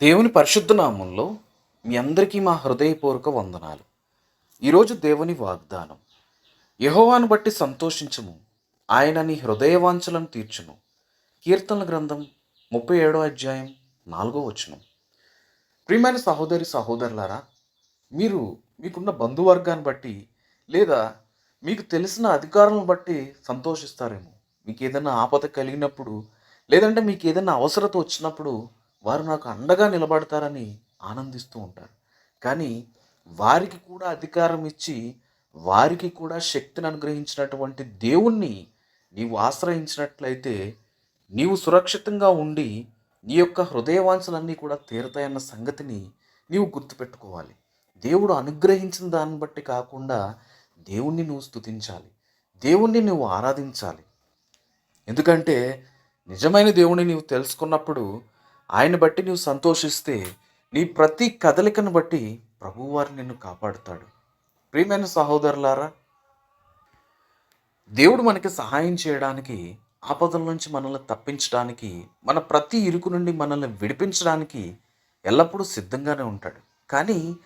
దేవుని పరిశుద్ధ నామంలో మీ అందరికీ మా హృదయపూర్వక వందనాలు. ఈరోజు దేవుని వాగ్దానం యహోవాను బట్టి సంతోషించము. ఆయన నీ హృదయవాంఛలను తీర్చును కీర్తనల గ్రంథం ముప్పై ఏడో అధ్యాయం నాలుగో వచనం. ప్రియమైన సహోదరి సహోదరులారా మీరు మీకున్న బంధువర్గాన్ని బట్టి లేదా మీకు తెలిసిన అధికారులను బట్టి సంతోషిస్తారేమో. మీకు ఏదైనా ఆపద కలిగినప్పుడు లేదంటే మీకు ఏదైనా అవసరత వచ్చినప్పుడు వారు నాకు అండగా నిలబడతారని ఆనందిస్తూ ఉంటారు. కానీ వారికి కూడా అధికారం ఇచ్చి వారికి కూడా శక్తిని అనుగ్రహించినటువంటి దేవుణ్ణి నీవు ఆశ్రయించినట్లయితే నీవు సురక్షితంగా ఉండి నీ యొక్క హృదయవాంఛలన్నీ కూడా తీరతాయన్న సంగతిని నీవు గుర్తుపెట్టుకోవాలి. దేవుడు అనుగ్రహించిన దాన్ని బట్టి కాకుండా దేవుణ్ణి నువ్వు స్థుతించాలి దేవుణ్ణి నువ్వు ఆరాధించాలి. ఎందుకంటే నిజమైన దేవుణ్ణి నీవు తెలుసుకున్నప్పుడు ఆయన బట్టి నువ్వు సంతోషిస్తే నీ ప్రతి కదలికను బట్టి ప్రభువారు నిన్ను కాపాడుతాడు. ప్రియమైన సహోదరులారా దేవుడు మనకి సహాయం చేయడానికి ఆపదల నుంచి మనల్ని తప్పించడానికి మన ప్రతి ఇరుకు నుండి మనల్ని విడిపించడానికి ఎల్లప్పుడూ సిద్ధంగానే ఉంటాడు. కానీ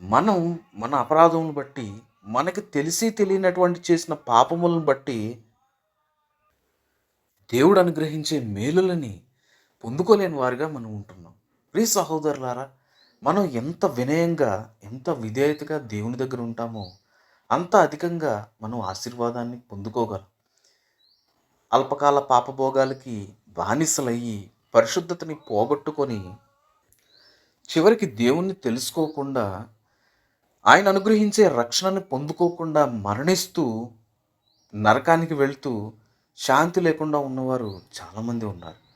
మనం మన అపరాధములను బట్టి మనకి తెలిసి తెలియనటువంటి చేసిన పాపములను బట్టి దేవుడు అనుగ్రహించే మేలులని పొందుకోలేని వారిగా మనం ఉంటున్నాం. ప్రీ సహోదరులారా మనం ఎంత వినయంగా ఎంత విధేయతగా దేవుని దగ్గర ఉంటామో అంత అధికంగా మనం ఆశీర్వాదాన్ని పొందుకోగలం. అల్పకాల పాపభోగాలకి బానిసలయ్యి పరిశుద్ధతని పోగొట్టుకొని చివరికి దేవుణ్ణి తెలుసుకోకుండా ఆయన అనుగ్రహించే రక్షణను పొందుకోకుండా మరణిస్తూ నరకానికి వెళ్తూ శాంతి లేకుండా ఉన్నవారు చాలామంది ఉన్నారు.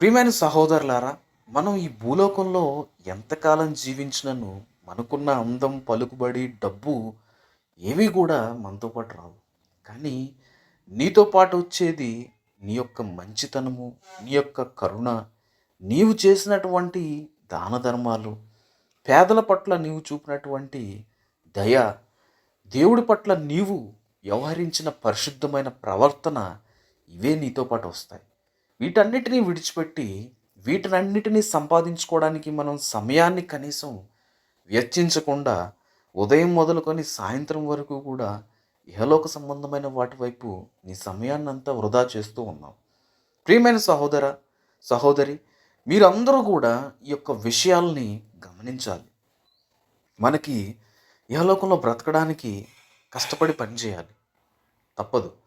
ప్రియమైన సహోదరులారా మనం ఈ భూలోకంలో ఎంతకాలం జీవించినను మనకున్న అందం పలుకుబడి డబ్బు ఏవి కూడా మనతో పాటు రావు. కానీ నీతో పాటు వచ్చేది నీ యొక్క మంచితనము నీ యొక్క కరుణ నీవు చేసినటువంటి దాన ధర్మాలు పేదల పట్ల నీవు చూపినటువంటి దయ దేవుడి పట్ల నీవు వ్యవహరించిన పరిశుద్ధమైన ప్రవర్తన ఇవే నీతో పాటు వస్తాయి. వీటన్నిటినీ విడిచిపెట్టి వీటినన్నిటినీ సంపాదించుకోవడానికి మనం సమయాన్ని కనీసం వెచ్చించకుండా ఉదయం మొదలుకొని సాయంత్రం వరకు కూడా ఇహలోక సంబంధమైన వాటి వైపు నీ సమయాన్ని అంతా వృధా చేస్తూ ఉన్నాం ప్రియమైన సహోదర సహోదరి మీరందరూ కూడా ఈ యొక్క విషయాల్ని గమనించాలి. మనకి ఇహలోకంలో బ్రతకడానికి కష్టపడి పనిచేయాలి. తప్పదు.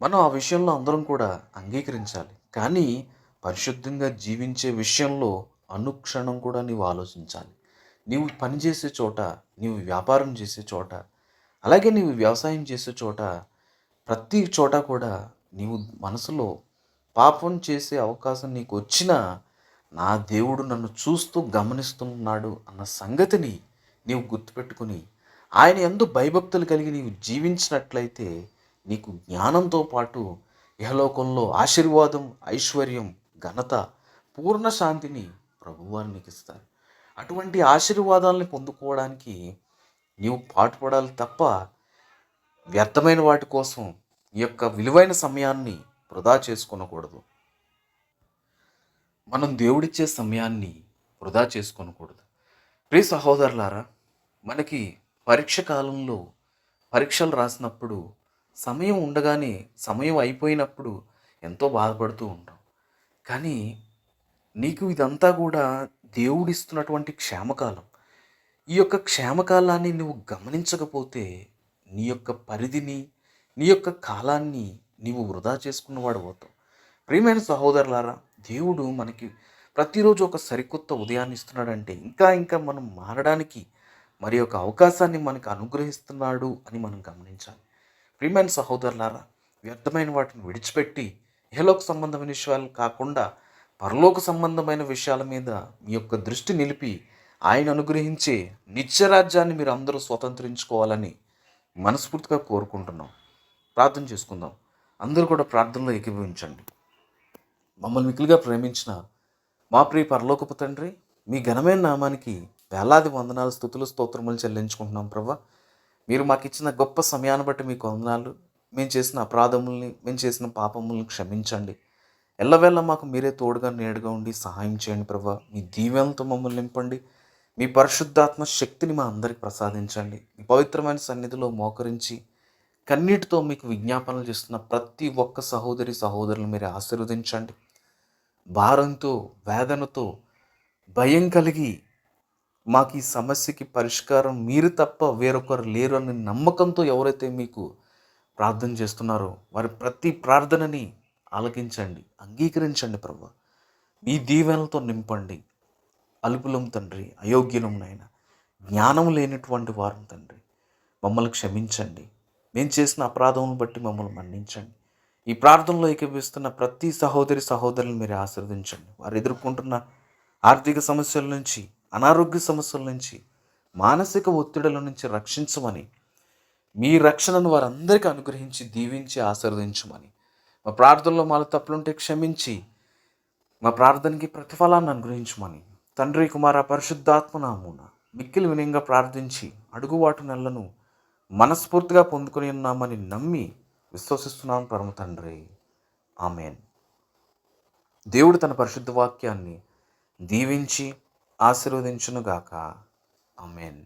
మనం ఆ విషయంలో అందరం కూడా అంగీకరించాలి. కానీ పరిశుద్ధంగా జీవించే విషయంలో అనుక్షణం కూడా నీవు ఆలోచించాలి. నీవు పనిచేసే చోట నీవు వ్యాపారం చేసే చోట అలాగే నీవు వ్యవసాయం చేసే చోట ప్రతి చోట కూడా నీవు మనసులో పాపం చేసే అవకాశం నీకు వచ్చినా నా దేవుడు నన్ను చూస్తూ గమనిస్తున్నాడు అన్న సంగతిని నీవు గుర్తుపెట్టుకుని ఆయన ఎందు భయభక్తులు కలిగి నీవు జీవించినట్లయితే నీకు జ్ఞానంతో పాటు యహలోకంలో ఆశీర్వాదం ఐశ్వర్యం ఘనత పూర్ణ శాంతిని ప్రభువారు నీకు ఇస్తారు. అటువంటి ఆశీర్వాదాలని పొందుకోవడానికి నీవు పాటుపడాలి తప్ప వ్యర్థమైన వాటి కోసం ఈ యొక్క విలువైన సమయాన్ని వృధా చేసుకొనకూడదు. మనం దేవుడిచ్చే సమయాన్ని వృధా చేసుకోనకూడదు. ప్రియ సహోదరులారా మనకి పరీక్ష కాలంలో పరీక్షలు రాసినప్పుడు సమయం ఉండగానే సమయం అయిపోయినప్పుడు ఎంతో బాధపడుతూ ఉంటాం. కానీ నీకు ఇదంతా కూడా దేవుడిస్తున్నటువంటి క్షేమకాలం. ఈ యొక్క క్షేమకాలాన్ని నువ్వు గమనించకపోతే నీ యొక్క పరిధిని నీ యొక్క కాలాన్ని నీవు వృధా చేసుకున్నవాడు అవుతావు. ప్రియమైన సహోదరులారా దేవుడు మనకి ప్రతిరోజు ఒక సరికొత్త ఉదయాన్ని ఇస్తున్నాడంటే ఇంకా ఇంకా మనం మారడానికి మరి ఒక అవకాశాన్ని మనకు అనుగ్రహిస్తున్నాడు అని మనం గమనించాలి. ప్రియమైన సహోదరులారా వ్యర్థమైన వాటిని విడిచిపెట్టి ఇహలోక సంబంధమైన విషయాలు కాకుండా పరలోక సంబంధమైన విషయాల మీద మీ యొక్క దృష్టి నిలిపి ఆయన అనుగ్రహించే నిత్యరాజ్యాన్ని మీరు అందరూ స్వతంత్రించుకోవాలని మనస్ఫూర్తిగా కోరుకుంటున్నాం. ప్రార్థన చేసుకుందాం. అందరూ కూడా ప్రార్థనలో ఏకీభవించండి. మమ్మల్ని మిక్కులుగా ప్రేమించిన మా ప్రియ పరలోకపు తండ్రి మీ ఘనమైన నామానికి వేలాది వందనాలు స్థుతులు స్తోత్రములు చెల్లించుకుంటున్నాం ప్రభా. మీరు మాకు ఇచ్చిన గొప్ప సమయాన్ని బట్టి మీకు వందనాలు మేము చేసిన అపరాధముల్ని మేము చేసిన పాపముల్ని క్షమించండి. ఎల్లవేళ మాకు మీరే తోడుగా నేడుగా ఉండి సహాయం చేయండి ప్రభా. మీ దీవెనలతో మమ్మల్ని నింపండి. మీ పరిశుద్ధాత్మ శక్తిని మా అందరికి ప్రసాదించండి. మీ పవిత్రమైన సన్నిధిలో మోకరించి కన్నీటితో మీకు విజ్ఞాపనలు చేస్తున్న ప్రతి ఒక్క సహోదరి సహోదరులు మీరు ఆశీర్వదించండి. భారంతో వేదనతో భయం కలిగి మాకు ఈ సమస్యకి పరిష్కారం మీరు తప్ప వేరొకరు లేరు అనే నమ్మకంతో ఎవరైతే మీకు ప్రార్థన చేస్తున్నారో వారి ప్రతి ప్రార్థనని ఆలకించండి అంగీకరించండి ప్రభు. మీ దీవెనలతో నింపండి. అలుపులం తండ్రి అయోగ్యులం నాయన జ్ఞానం లేనటువంటి వారం తండ్రి మమ్మల్ని క్షమించండి. మేము చేసిన అపరాధములను బట్టి మమ్మల్ని మన్నించండి. ఈ ప్రార్థనలో ఏకీపిస్తున్న ప్రతి సహోదరి సహోదరులను మీరు ఆశీర్వదించండి. వారు ఎదుర్కొంటున్న ఆర్థిక సమస్యల నుంచి అనారోగ్య సమస్యల నుంచి మానసిక ఒత్తిడుల నుంచి రక్షించమని మీ రక్షణను వారందరికీ అనుగ్రహించి దీవించి ఆశీర్వదించమని. మా ప్రార్థనలో మాలో తప్పులుంటే క్షమించి మా ప్రార్థనకి ప్రతిఫలాన్ని అనుగ్రహించమని. తండ్రి కుమార పరిశుద్ధాత్మనామున మిక్కిలి వినయంగా ప్రార్థించి అడుగువాటు నెలను మనస్ఫూర్తిగా పొందుకొని ఉన్నామని నమ్మి విశ్వసిస్తున్నాం పరమ తండ్రి. ఆమెన్. దేవుడు తన పరిశుద్ధ వాక్యాన్ని దీవించి ఆశీర్వదించునుగాక. అమెన్